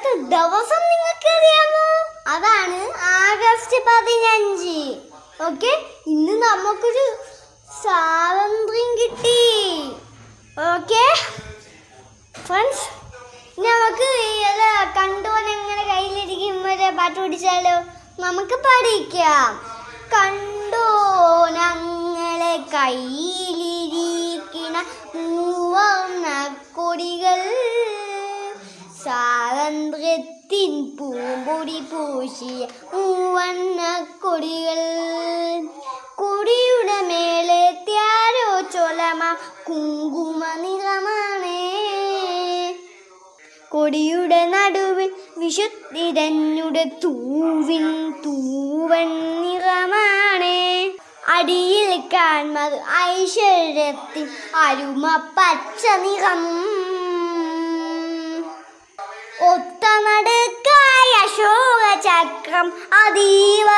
ഒരു ഇന്നത്തെ ദിവസം നിങ്ങൾക്ക് അറിയാമോ അതാണ് ആഗസ്റ്റ് പതിനഞ്ച്. ഓക്കെ? ഇന്ന് നമുക്കൊരു സ്വാതന്ത്ര്യം കിട്ടി. ഓക്കെ? ഫ്രണ്ട്സ് നമുക്ക് കണ്ടോൻ എങ്ങനെ കയ്യിലിരിക്കുമ്പോൾ പാട്ട് പിടിച്ചാലോ? നമുക്ക് പഠിക്കാം. കണ്ടോനങ്ങളെ കയ്യിലിരിക്കണ മൂവർണ കൊടികൾ സ്വാതന്ത്ര്യത്തിൻ പൂമ്പൊടി പൂശിയ മൂവണ്ണ കൊടികൾ? കൊടിയുടെ മേലെ ത്യാരോ ചൊലമ? കുങ്കുമ നിറമാണ്. കൊടിയുടെ നടുവിൽ വിശുദ്ധിരഞ്ഞുടെ തൂവിൻ തൂവൻ നിറമാണ്. അടിയിൽ കാൺമത് ഐശ്വര്യത്തിൽ അരുമ പച്ച നിറം. അശോക അതീവ